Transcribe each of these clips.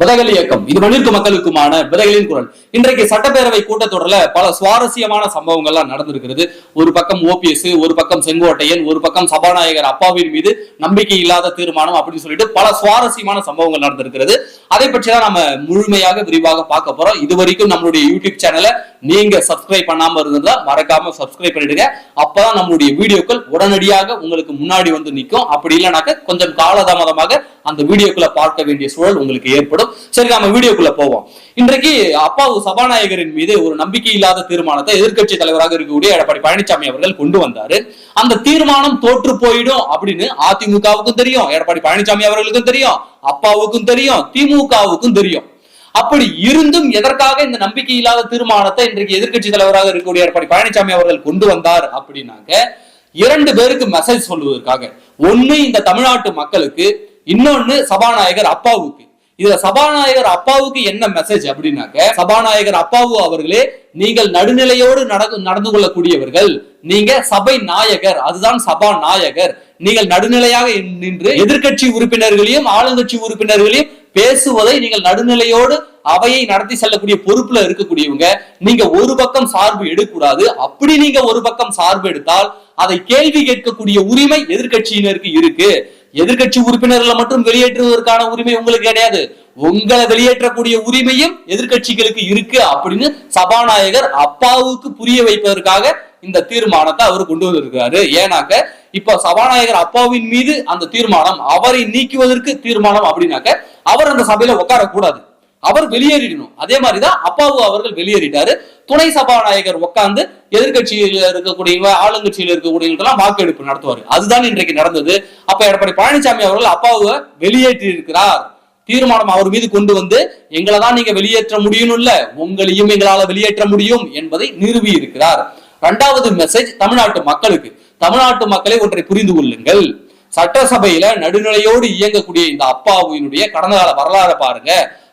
விதைகள் இயக்கம். இது மண்ணிற்கு மக்களுக்குமான விதைகளின் குரல். இன்றைக்கு சட்டப்பேரவை கூட்டத்தொடர்ல பல சுவாரஸ்யமான சம்பவங்கள்லாம் நடந்திருக்கிறது. ஒரு பக்கம் ஓபிஎஸ் ஒரு பக்கம் செங்கோட்டையன் ஒரு பக்கம் சபாநாயகர் அப்பாவின் மீது நம்பிக்கை இல்லாத தீர்மானம் அப்படின்னு சொல்லிட்டு பல சுவாரஸ்யமான சம்பவங்கள் நடந்திருக்கிறது. அதை பற்றி தான் நம்ம முழுமையாக விரிவாக பார்க்க போறோம். இது வரைக்கும் நம்மளுடைய யூடியூப் சேனலை நீங்க சப்ஸ்கிரைப் பண்ணாம இருந்தா மறக்காம சப்ஸ்கிரைப் பண்ணிடுங்க. அப்பதான் நம்மளுடைய வீடியோக்கள் உடனடியாக உங்களுக்கு முன்னாடி வந்து நிற்கும். அப்படி இல்லைனாக்க கொஞ்சம் காலதாமதமாக அந்த வீடியோக்குள்ள பார்க்க வேண்டிய சூழல் உங்களுக்கு ஏற்படும். சரி நம்ம வீடியோக்குள்ள போவோம். இன்றைக்கு அப்பாவு சபாநாயகரின் மீது ஒரு நம்பிக்கை இல்லாத தீர்மானத்தை எதிர்க்கட்சி தலைவராக இருக்கக்கூடிய எடப்பாடி பழனிசாமி அவர்கள் கொண்டு வந்தாரு. அந்த தீர்மானம் தோற்று போயிடும் அப்படின்னு அதிமுகவுக்கும் தெரியும் எடப்பாடி பழனிசாமி அவர்களுக்கும் தெரியும் அப்பாவுக்கும் தெரியும் திமுகவுக்கும் தெரியும். அப்படி இருந்தும் எதற்காக இந்த நம்பிக்கை இல்லாத தீர்மானத்தை இன்றைக்கு எதிர்க்கட்சி தலைவராக இருக்கக்கூடிய எடப்பாடி பழனிசாமி அவர்கள் கொண்டு வந்தார் அப்படின்னாக்க இரண்டு பேருக்கு மெசேஜ் சொல்லுவதற்காக. ஒண்ணு இந்த தமிழ்நாட்டு மக்களுக்கு இன்னொன்னு சபாநாயகர் அப்பாவுக்கு. இதுல சபாநாயகர் அப்பாவுக்கு என்ன மெசேஜ் அப்படின்னாக்க சபாநாயகர் அப்பாவு அவர்களே நீங்கள் நடுநிலையோடு நடந்து நடந்து கொள்ளக்கூடியவர்கள். நீங்க சபை நாயகர். அதுதான் சபா நாயகர் நீங்கள் நடுநிலையாக நின்று எதிர்க்கட்சி உறுப்பினர்களையும் ஆளுங்கட்சி உறுப்பினர்களையும் பேசுவதை நீங்கள் நடுநிலையோடு அவையை நடத்தி செல்லக்கூடிய பொறுப்புல இருக்கக்கூடியவங்க நீங்க ஒரு பக்கம் சார்பு எடுக்கூடாது அப்படி நீங்க ஒரு பக்கம் சார்பு எடுத்தால் அதை கேள்வி கேட்கக்கூடிய உரிமை எதிர்கட்சியினருக்கு இருக்கு. எதிர்க்கட்சி உறுப்பினர்களை மட்டும் வெளியேற்றுவதற்கான உரிமை உங்களுக்கு கிடையாது. உங்களை வெளியேற்றக்கூடிய உரிமையும் எதிர்க்கட்சிகளுக்கு இருக்கு அப்படின்னு சபாநாயகர் அப்பாவுக்கு புரிய வைப்பதற்காக இந்த தீர்மானத்தை அவர் கொண்டு வந்திருக்காரு ஏன்னாக்க இப்ப சபாநாயகர் அப்பாவின் மீது அந்த தீர்மானம் அவரை நீக்குவதற்கு தீர்மானம் அப்படின்னாக்க அவர் அந்த சபையில உட்காரக்கூடாது. அவர் வெளியேறிடணும். அதே மாதிரிதான் அப்பாவு அவர்கள் வெளியேறிட்டாரு. துணை சபாநாயகர் உட்கார்ந்து எதிர்கட்சியில் இருக்கக்கூடியவங்க ஆளுங்கட்சியில் இருக்கக்கூடியவங்க வாக்கெடுப்பு நடத்துவாரு. அதுதான் இன்றைக்கு நடந்தது. அப்ப எடப்பாடி பழனிசாமி அவர்கள் அப்பாவை வெளியேற்றி இருக்கிறார் தீர்மானம் அவர் மீது கொண்டு வந்து எங்களை தான் நீங்க வெளியேற்ற முடியும் இல்ல உங்களையும் எங்களால வெளியேற்ற முடியும் என்பதை நிறுவி இருக்கிறார் இரண்டாவது மெசேஜ் தமிழ்நாட்டு மக்களுக்கு. தமிழ்நாட்டு மக்களை ஒன்றை புரிந்து கொள்ளுங்கள். சட்டசபையில நடுநிலையோடு இயங்கக்கூடிய இந்த அப்பாவினுடைய கடந்த கால வரலாறு பாருங்க.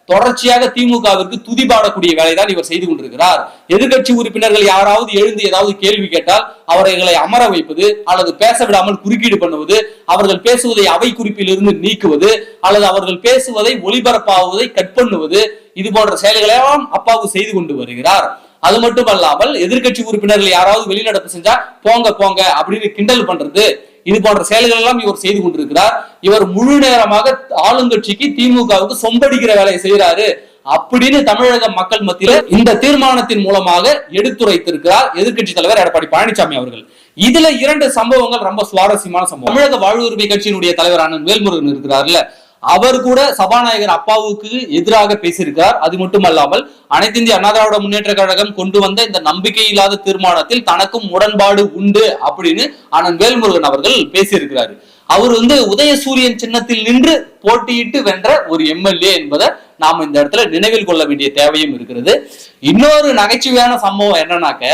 தொடர்ச்சியாக திமுகவிற்கு துதிபாடக்கூடிய வேலைதான் இவர் செய்து கொண்டிருக்கிறார். எதிர்கட்சி உறுப்பினர்கள் யாராவது எழுந்து ஏதாவது கேள்வி கேட்டால் அவர்களை அமர வைப்பது அல்லது பேச விடாமல் குறுக்கீடு பண்ணுவது அவர்கள் பேசுவதை அவை குறிப்பில் இருந்து நீக்குவது அல்லது அவர்கள் பேசுவதை ஒளிபரப்பாவதை கட் பண்ணுவது இது போன்ற செயல்களெல்லாம் அப்பாவு செய்து கொண்டு வருகிறார். அது மட்டும் அல்லாமல் எதிர்கட்சி உறுப்பினர்கள் யாராவது வெளிநடப்பு செஞ்சா போங்க போங்க அப்படின்னு கிண்டல் பண்றது. இது போன்ற செயல்கள் எல்லாம் இவர் செய்து கொண்டிருக்கிறார். இவர் முழு நேரமாக ஆளுங்கட்சிக்கு திமுகவுக்கு சொம்படிக்கிற வேலையை செய்யறாரு அப்படின்னு தமிழக மக்கள் மத்தியில இந்த தீர்மானத்தின் மூலமாக எடுத்துரைத்திருக்கிறார் எதிர்க்கட்சி தலைவர் எடப்பாடி பழனிசாமி அவர்கள். இதுல இரண்டு சம்பவங்கள் ரொம்ப சுவாரஸ்யமான சம்பவம். தமிழக வாழ்வுரிமை கட்சியினுடைய தலைவரான வேல்முருகன் இருக்கிறார்ல அவர் கூட சபாநாயகர் அப்பாவுக்கு எதிராக பேசியிருக்கிறார். அது மட்டுமல்லாமல் அனைத்து இந்திய அண்ணா திராவிட முன்னேற்ற கழகம் கொண்டு வந்த இந்த நம்பிக்கை இல்லாத தீர்மானத்தில் தனக்கும் உடன்பாடு உண்டு அப்படின்னு அண்ணன் வேல்முருகன் அவர்கள் பேசியிருக்கிறாரு. அவர் வந்து உதயசூரியன் சின்னத்தில் நின்று போட்டியிட்டு வென்ற ஒரு எம்எல்ஏ என்பதை நாம் இந்த இடத்துல நினைவில் கொள்ள வேண்டிய தேவையும் இருக்கிறது. இன்னொரு நகைச்சுவையான சம்பவம் என்னன்னாக்க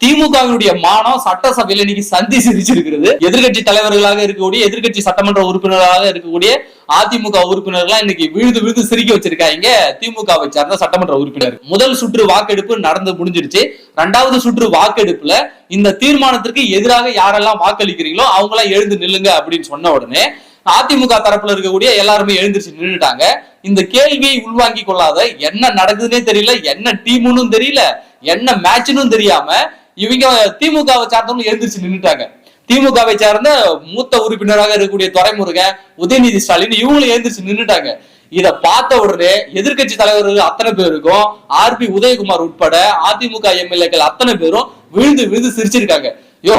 திமுகவினுடைய மானம் சட்டசபையில இன்னைக்கு சந்தி சிரிச்சிருக்கிறது. எதிர்கட்சி தலைவர்களாக இருக்கக்கூடிய எதிர்கட்சி சட்டமன்ற உறுப்பினர்களாக இருக்கக்கூடிய அதிமுக உறுப்பினர்கள்லாம் இன்னைக்கு விழுது விழுது சிரிக்க வச்சிருக்காங்க. திமுகவை சார்ந்த சட்டமன்ற உறுப்பினர். முதல் சுற்று வாக்கெடுப்பு நடந்து முடிஞ்சிருச்சு. ரெண்டாவது சுற்று வாக்கெடுப்புல இந்த தீர்மானத்திற்கு எதிராக யாரெல்லாம் வாக்களிக்கிறீங்களோ அவங்க எல்லாம் எழுந்து நில்லுங்க அப்படின்னு சொன்ன உடனே அதிமுக தரப்புல இருக்கக்கூடிய எல்லாருமே எழுந்திருச்சு நின்றுட்டாங்க இந்த கேள்வியை உள்வாங்கி கொள்ளாத என்ன நடக்குதுன்னே தெரியல என்ன டீமுன்னு தெரியல என்ன மேட்ச்னும் தெரியாம இவங்க திமுகவை சார்ந்தவங்க எழுந்திரிச்சு நின்றுட்டாங்க திமுகவை சார்ந்த மூத்த உறுப்பினராக இருக்கக்கூடிய துறைமுருகன் உதயநிதி ஸ்டாலின் இவங்களும் எழுந்திரிச்சு நின்றுட்டாங்க இத பார்த்த உடனே எதிர்கட்சி தலைவர்கள் அத்தனை பேருக்கும் ஆர் பி உதயகுமார் உட்பட அதிமுக எம்எல்ஏக்கள் அத்தனை பேரும் விழுந்து விழுந்து சிரிச்சிருக்காங்க. யோ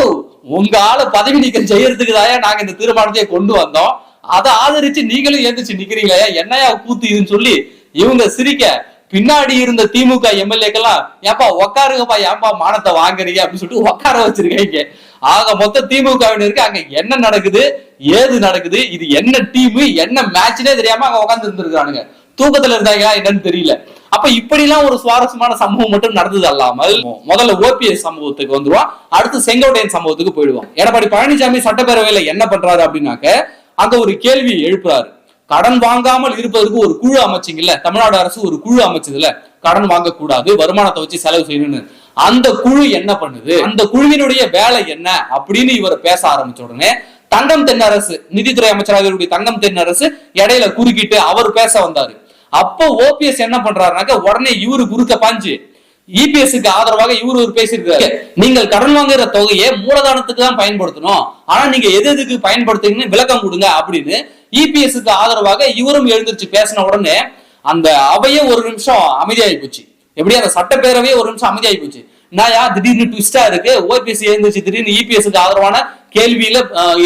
உங்க ஆளு பதவி நீக்கம் செய்யறதுக்கு தாயா நாங்க இந்த தீர்மானத்தையே கொண்டு வந்தோம். அதை ஆதரிச்சு நீங்களும் எழுந்திருச்சு நிக்கிறீங்களா என்னையா கூத்து இதுன்னு சொல்லி இவங்க சிரிக்க பின்னாடி இருந்த திமுக எம்எல்ஏக்கெல்லாம் ஏப்பா உக்காருங்கப்பா ஏன்பா மானத்தை வாங்குறீங்க? அப்படின்னு சொல்லிட்டு உட்கார வச்சிருக்கீங்க. ஆக மொத்த திமுகவினருக்கு அங்க என்ன நடக்குது? ஏது நடக்குது? இது என்ன டீம் என்ன மேட்ச்னே தெரியாம அங்க உட்காந்து இருந்திருக்கானுங்க. தூக்கத்துல இருந்தாங்களா என்னன்னு தெரியல. அப்ப இப்படிலாம் ஒரு சுவாரஸ்யமான சம்பவம் மட்டும் நடந்தது அல்லாமல் முதல்ல ஓபிஎஸ் சம்பவத்துக்கு வந்துருவோம். அடுத்து செங்கோட்டையன் சம்பவத்துக்கு போயிடுவோம். எடப்பாடி பழனிசாமி சட்டப்பேரவையில என்ன பண்றாரு அப்படின்னாக்க அங்க ஒரு கேள்வி எழுப்புறாரு. கடன் வாங்காமல் இருப்பதற்கு ஒரு குழு அமைச்சிங்கல்ல தமிழ்நாடு அரசு ஒரு குழு அமைச்சதுல கடன் வாங்கக்கூடாது வருமானத்தை வச்சு செலவு செய்யணும்னு. அந்த குழு என்ன பண்ணுது? அந்த குழுவினுடைய வேலை என்ன? அப்படின்னு இவர் பேச ஆரம்பிச்ச உடனே தங்கம் தென்னரசு நிதித்துறை அமைச்சராக இருக்கக்கூடிய தங்கம் தென்னரசு இடையில குறுக்கிட்டு அவர் பேச வந்தாரு. அப்போ ஓபிஎஸ் என்ன பண்றாருனாக்க உடனே இவரு குறுக்க பாஞ்சு. இபிஎஸ்க்கு ஆதரவாக இவரு ஒரு பேசியிருக்காரு. நீங்கள் கடன் வாங்குற தொகையை மூலதனத்துக்கு தான் பயன்படுத்தணும். ஆனா நீங்க எது எதுக்கு பயன்படுத்துங்கன்னு விளக்கம் கொடுங்க அப்படின்னு இபிஎஸ்க்கு ஆதரவாக இவரும் எழுந்திருச்சு பேசின உடனே அந்த அவையே ஒரு நிமிஷம் அமைதியாகி போச்சு. எப்படி அந்த சட்டப்பேரவையே ஒரு நிமிஷம் அமைதியாகி போச்சு. நாயா திடீர்னு ட்விஸ்டா இருக்கு. ஓபிஎஸ் எழுந்துச்சு திடீர்னு இபிஎஸ்க்கு ஆதரவான கேள்வியில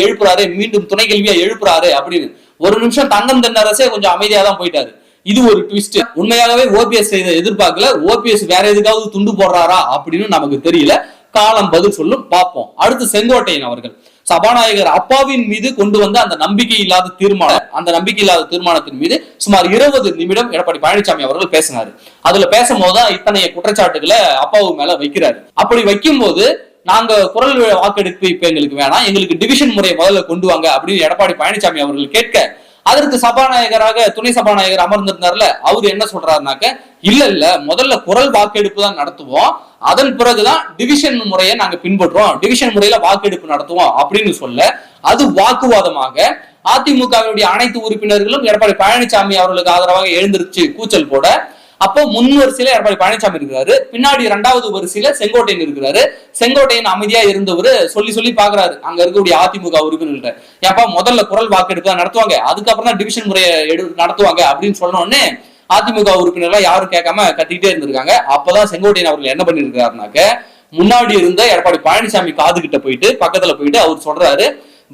எழுப்புறாரு. மீண்டும் துணை கேள்வியா எழுப்புறாரு அப்படின்னு. ஒரு நிமிஷம் தங்கம் தென்னரசே கொஞ்சம் அமைதியா தான் போயிட்டாரு. இது ஒரு ட்விஸ்ட் உண்மையாகவே ஓபிஎஸ் இதை எதிர்பார்க்கல. ஓபிஎஸ் வேற எதுக்காவது துண்டு போடுறாரா அப்படின்னு நமக்கு தெரியல. காலம் பதில் சொல்லும். பார்ப்போம். அடுத்து செங்கோட்டையன் அவர்கள். சபாநாயகர் அப்பாவின் மீது கொண்டு வந்த அந்த நம்பிக்கை இல்லாத தீர்மானம் அந்த நம்பிக்கை இல்லாத தீர்மானத்தின் மீது சுமார் இருபது நிமிடம் எடப்பாடி பழனிசாமி அவர்கள் பேசினாரு. அதுல பேசும்போது தான் இத்தனைய குற்றச்சாட்டுகளை அப்பாவு மேல வைக்கிறாரு. அப்படி வைக்கும்போது நாங்க குரல் வாக்கெடுப்பு இப்ப எங்களுக்கு வேணாம். எங்களுக்கு டிவிஷன் முறையை முதல்ல கொண்டு வாங்க அப்படின்னு எடப்பாடி பழனிசாமி அவர்கள் கேட்க அதற்கு சபாநாயகராக துணை சபாநாயகர் அமர்ந்திருந்தார்ல அவர் என்ன சொல்றாருனாக்க இல்ல இல்ல முதல்ல குரல் வாக்கெடுப்பு தான் நடத்துவோம். அதன் பிறகுதான் டிவிஷன் முறையை நாங்க பின்பற்றுவோம். டிவிஷன் முறையில வாக்கெடுப்பு நடத்துவோம் அப்படின்னு சொல்ல அது வாக்குவாதமாக அதிமுகவினுடைய அனைத்து உறுப்பினர்களும் எடப்பாடி பழனிசாமி அவர்களுக்கு ஆதரவாக எழுந்திருச்சு கூச்சல் போட அப்போ முன் வரிசையில எடப்பாடி பழனிசாமி இருக்கிறாரு. பின்னாடி இரண்டாவது வரிசையில செங்கோட்டையன் இருக்கிறாரு. செங்கோட்டையன் அமைதியா இருந்தவர் சொல்லி சொல்லி பாக்குறாரு. அங்க இருக்கக்கூடிய அதிமுக உறுப்பினர்கிட்ட ஏப்பா முதல்ல குரல் வாக்கெடுப்பு தான் நடத்துவாங்க. அதுக்கப்புறம் தான் டிவிஷன் முறையை எடு நடத்துவாங்க அப்படின்னு சொன்னோடனே அதிமுக உறுப்பினர்லாம் யாரும் கேட்காம கத்திக்கிட்டே இருந்திருக்காங்க. அப்பதான் செங்கோட்டையன் அவர்கள் என்ன பண்ணிருக்கிறாருனாக்க முன்னாடி இருந்த எடப்பாடி பழனிசாமி காது கிட்ட போயிட்டு பக்கத்துல போயிட்டு அவர் சொல்றாரு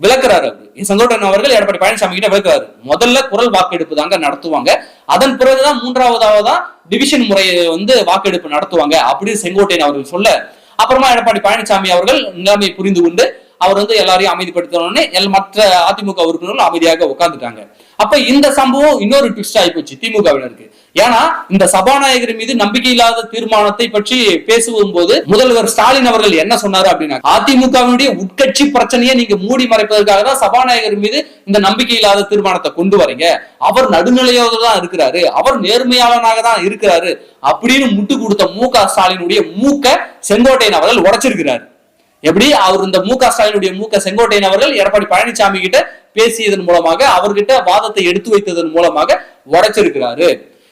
விளக்குறாரு அவரு. அவர்கள் எடப்பாடி பழனிசாமி கிட்ட விளக்குறாரு. முதல்ல குரல் வாக்கெடுப்பு தாங்க நடத்துவாங்க. அதன் பிறகுதான் மூன்றாவதாவதா டிவிஷன் முறையை வந்து வாக்கெடுப்பு நடத்துவாங்க அப்படின்னு செங்கோட்டையன் அவர்கள் சொல்ல. அப்புறமா எடப்பாடி பழனிசாமி அவர்கள் நிலைமை புரிந்து கொண்டு அவர் வந்து எல்லாரையும் அமைதிப்படுத்தினோடனே எல் மற்ற அதிமுக உறுப்பினர்கள் அமைதியாக உட்கார்ந்துட்டாங்க. அப்ப இந்த சம்பவம் இன்னொரு ட்விஸ்ட் ஆகி போச்சு திமுகவினருக்கு. ஏன்னா இந்த சபாநாயகர் மீது நம்பிக்கை இல்லாத தீர்மானத்தை பற்றி பேசும் போது முதல்வர் ஸ்டாலின் அவர்கள் என்ன சொன்னாரு அப்படின்னா அதிமுகவினுடைய உட்கட்சி பிரச்சனையை நீங்க மூடி மறைப்பதற்காக தான் சபாநாயகர் மீது இந்த நம்பிக்கை இல்லாத தீர்மானத்தை கொண்டு வரீங்க. அவர் நடுநிலையோடு தான் இருக்கிறாரு. அவர் நேர்மையாளனாக தான் இருக்கிறாரு அப்படின்னு முட்டு கொடுத்த மு க ஸ்டாலினுடைய மூக்க செங்கோட்டையன் அவர்கள் உடைச்சிருக்கிறாரு. எப்படி? அவர் இந்த மு க ஸ்டாலினுடைய மூக்க செங்கோட்டையன் அவர்கள் எடப்பாடி பழனிசாமி கிட்ட பேசியதன் மூலமாக அவர்கிட்ட வாதத்தை எடுத்து வைத்ததன் மூலமாக உடைச்சிருக்கிறாரு.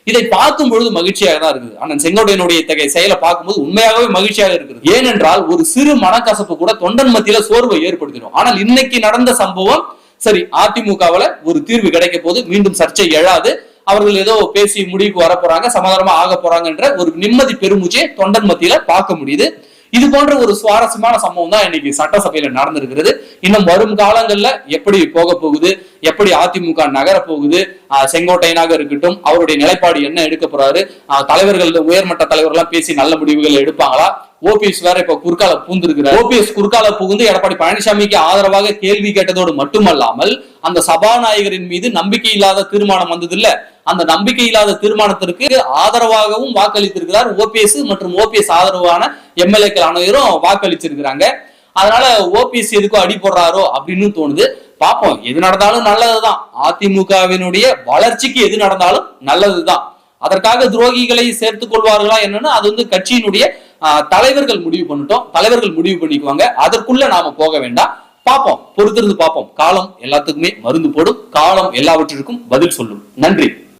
இதை பார்க்கும் பொழுது மகிழ்ச்சியாக தான் இருக்குது. அண்ணன் செங்கோட்டையனுடைய இத்தகைய செயலை பார்க்கும்போது உண்மையாகவே மகிழ்ச்சியாக இருக்குது ஏனென்றால் ஒரு சிறு மனக்கசப்பு கூட தொண்டன் மத்தியில சோர்வை ஏற்படுத்திடும். ஆனால் இன்னைக்கு நடந்த சம்பவம் சரி அதிமுகவில் ஒரு தீர்வு கிடைக்க போது மீண்டும் சர்ச்சை எழாது. அவர்கள் ஏதோ பேசி முடிவுக்கு வர போறாங்க சமாதானமா ஆக போறாங்கன்ற ஒரு நிம்மதி பெருமூச்சை தொண்டன் மத்தியில பார்க்க முடியுது. இது போன்ற ஒரு சுவாரஸ்யமான சம்பவம் தான் இன்னைக்கு சட்டசபையில நடந்திருக்கிறது. இன்னும் வரும் காலங்கள்ல எப்படி போக போகுது எப்படி அதிமுக நகர போகுது செங்கோட்டையனாக இருக்கட்டும் அவருடைய நிலைப்பாடு என்ன எடுக்க போறாரு தலைவர்கள் உயர்மட்ட தலைவர்கள்லாம் பேசி நல்ல முடிவுகள் எடுப்பாங்களா? ஓபிஎஸ் வேற இப்ப குறுக்கால பூந்திருக்கிறார் ஓபிஎஸ் குறுக்கால புகுந்து எடப்பாடி பழனிசாமிக்கு ஆதரவாக கேள்வி கேட்டதோடு மட்டுமல்லாமல் அந்த சபாநாயகரின் மீது நம்பிக்கை இல்லாத தீர்மானம் வந்தது இல்ல அந்த நம்பிக்கை இல்லாத தீர்மானத்திற்கு ஆதரவாகவும் வாக்களித்திருக்கிறார் ஓபிஎஸ் மற்றும் ஓபிஎஸ் ஆதரவான எம்எல்ஏக்கள் அனைவரும் வாக்களிச்சிருக்கிறாங்க. அதனால ஓபிஎஸ் எதுக்கும் அடி போடுறாரோ அப்படின்னு தோணுது. பார்ப்போம் எது நடந்தாலும் நல்லதுதான். அதிமுகவினுடைய வளர்ச்சிக்கு எது நடந்தாலும் நல்லதுதான். அதற்காக துரோகிகளை சேர்த்துக் கொள்வார்களா என்னன்னு அது வந்து கட்சியினுடைய தலைவர்கள் முடிவு பண்ணிட்டோம். தலைவர்கள் முடிவு பண்ணிக்குவாங்க. அதற்குள்ள நாம போக வேண்டாம். பார்ப்போம். பொறுத்திருந்து பார்ப்போம். காலம் எல்லாத்துக்குமே மருந்து போடும். காலம் எல்லாவற்றிற்கும் பதில் சொல்லும். நன்றி.